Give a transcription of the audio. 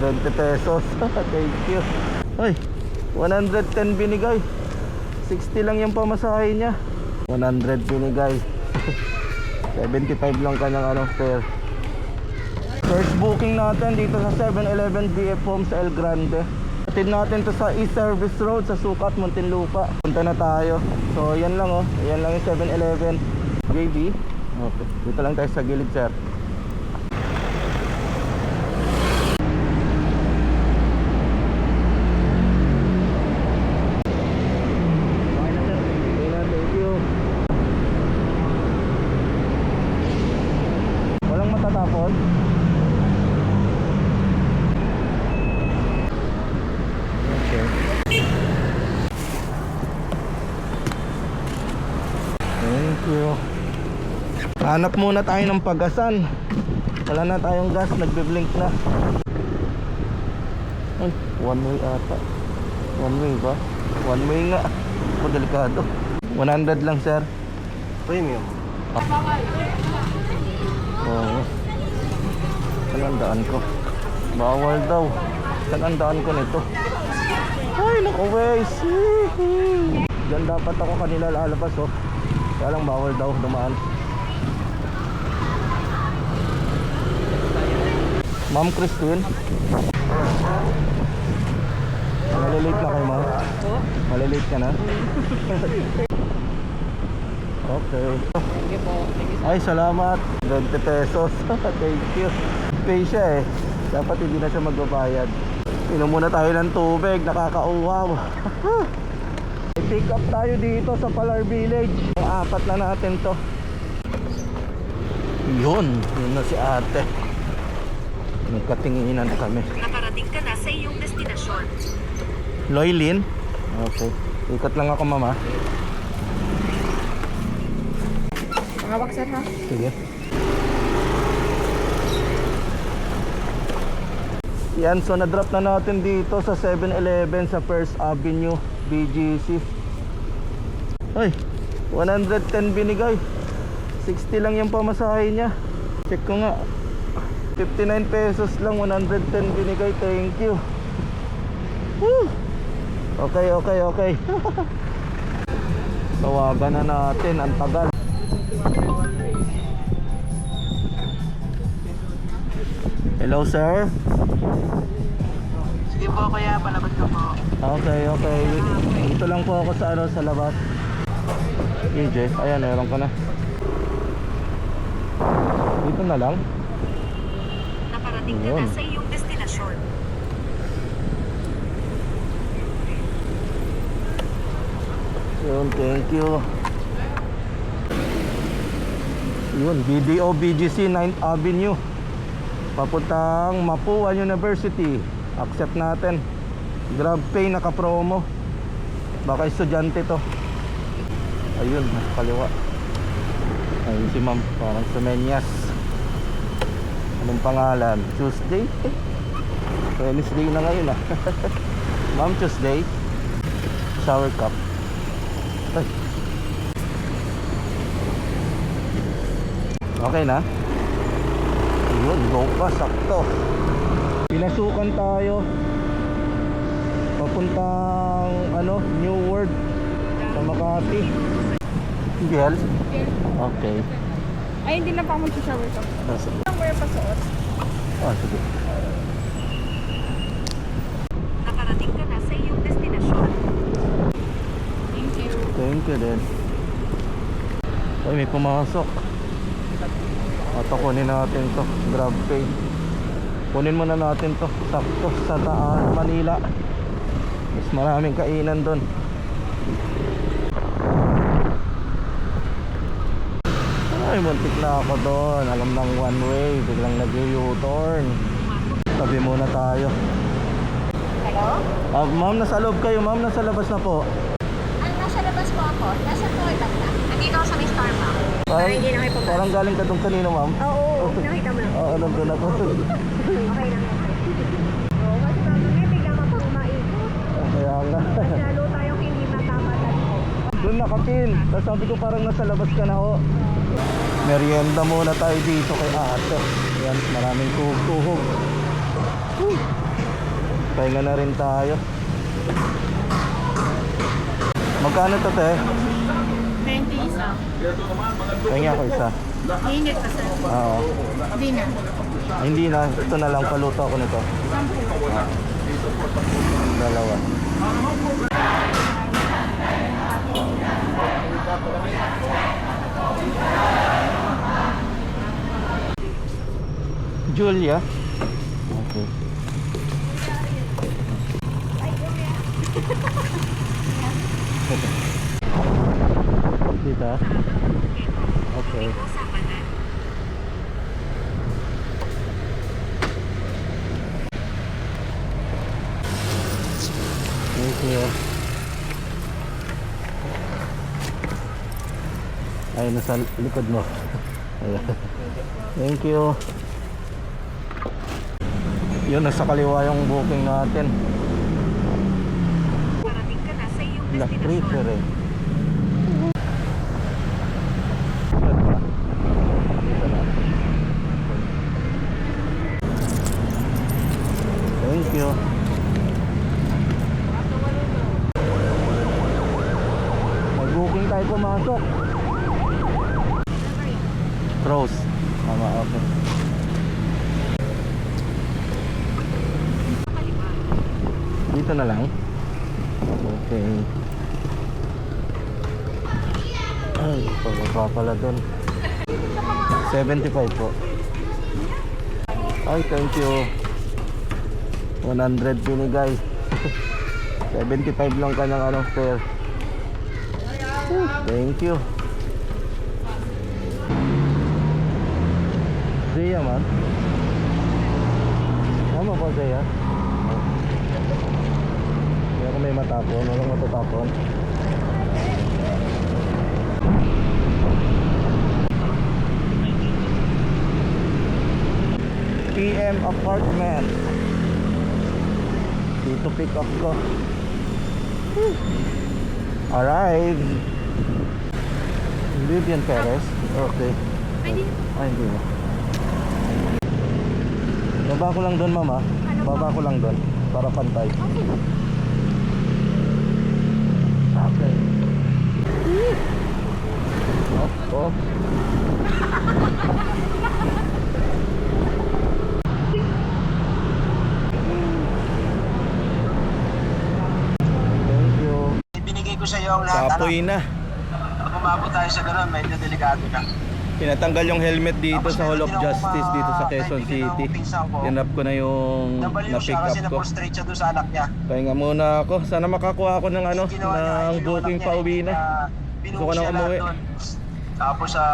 20 pesos. Thank you. Ay, 110 binigay. 60 lang yung pamasahe niya. 100 binigay. 75 lang kanyang ano, fare. First booking natin dito sa 7-Eleven BF Home sa El Grande. Atid natin to sa East Service Road sa Sukat, Muntinlupa. Punta na tayo. So, yan lang oh. Yan lang yung 7-Eleven. JB. Okay. Dito lang tayo sa gilid, sir. Okay na, thank you. Walang matatapon? Okay. Thank you. Hanap muna tayo ng pagasan. Wala na tayong gas, nagbe-blink na. Ay, one way ata. One way ba? One way nga. Ako delikado. 100 lang, sir. Premium. Oo. Saan ang daan ko? Bawal daw. Saan ko nito? Ay, naku. Hihi. Diyan dapat ako kanila lalabas, oh. Kaya lang bawal daw dumaan. Ma'am Christine. Malilate na kayo, ma'am? Malilate ka na? okay. Thank you po. Thank you Ay, salamat. 20 pesos. Thank you. Pay siya eh. Dapat hindi na siya magbabayad. Inom muna tayo ng tubig. Nakakauwaw. I-pick up tayo dito sa Palar Village. Ang apat na natin to. Yun. Yun na si ate. Nagkatinginan kami. Nakarating ka na sa iyong destinasyon. Loylin? Okay. Ikot lang ako mama. Hawak sir ha? Sige. Yan, so na-drop na natin dito sa 7-Eleven sa First Avenue, BGC. Ay, 110 binigay. 60 lang yung pamasahe niya. Check ko nga. 59 pesos lang, 110 binigay. Thank you. Woo! Okay, okay, okay. Tawagan na natin, ang tagal. Hello, sir. Sige po kuya, palabas ko po. Okay, okay. Dito lang po ako sa ano sa labas. EJ, ayan, meron ka na. Dito na lang. Nakarating ka na sa iyong destinasyon. Yun, thank you. Yun, BDO BGC 9th Avenue. Papuntang Mapua University. Accept natin. Grab pay naka-promo. Baka estudyante to. Ayun, kaliwa. Ayun si ma'am, parang Semenias. Anong pangalan? Tuesday? Wednesday na ngayon ah. ma'am, Tuesday. Shower cup. Ay. Okay na? Yun, go pa, sakto. Pinasukan tayo. Papuntang, ano, New World. Sa Makati. Gel? Okay. Ay, hindi na pa ako mag-shower ko. Nasa, Ang wear pa suot. ah, sige. Nakarating ka na sa iyong destinasyon. Thank you. Thank you din. Ay, may pumasok. At kunin natin to. Grab pay. Kunin muna natin to. Sakto sa Taas, Manila. Mas maraming kainan doon. Ay, muntik na ako doon. Alam ng one way. Biglang nag-u-turn. Tabi muna tayo. Hello? Ah, ma'am, nasa loob kayo. Ma'am, nasa labas na po. Ah, nasa labas po ako. Nasa toilet na. Nandito ako sa may Starbucks. Parang, hindi na kayo pumasok. parang galing ka doon kanino, ma'am. Oo, nakita mo lang. Oo, nandun ako. Okay lang. Oo, kasi mamaya bigla ka pang maikot. Kaya nga. Mas lalo tayong hindi matamadan ko. Doon nakapin. Tapos sabi ko parang nasa labas ka na ho. Merienda muna tayo dito kay ate. Yan, maraming tuhog-tuhog. Uy, Pahinga na rin tayo. Magkano to te? 20 isa. Pahinga ako isa. Init pa sir. Oo. Hindi na. Ah, hindi na. Ito na lang. Paluto ako nito. Dalawa. Julia? Okay. Dito? Okay. Thank you. Ay, nasa likod mo. Thank you. Yun, nasa kaliwa yung booking natin. Nakarating ka na sa iyong La. Creeper eh. Thank you. May booking tayo pumasok. Rose. Tama, okay. Dito na lang. Okay. Ay, pababa pala doon. 75 po. Ay, thank you. 100 binigay. 75 lang kanyang ano, fare. Thank you. Zia man. Tama po Zia. Matapon. Walang matatapon. PM apartment. Dito pick up ko. Arrive. Vivian Perez. Okay. Ay, hindi mo. Baba ko lang doon, mama. Baba ko lang doon. Para pantay. Okay. You. Ibinigay ko sa iyo ang lahat. Kapoy na. Ano, pag umabot tayo sa ganun, medyo delikado na. Pinatanggal yung helmet dito Tapos sa Hall of Justice dito sa Quezon City. ko. Tinap ko na yung na-pick up ko. siya doon sa anak niya. Pahinga muna ako. Sana makakuha ako ng ano, ng booking pa uwi na. na Gusto ko binuhos na niya lahat umuwi. Tapos sa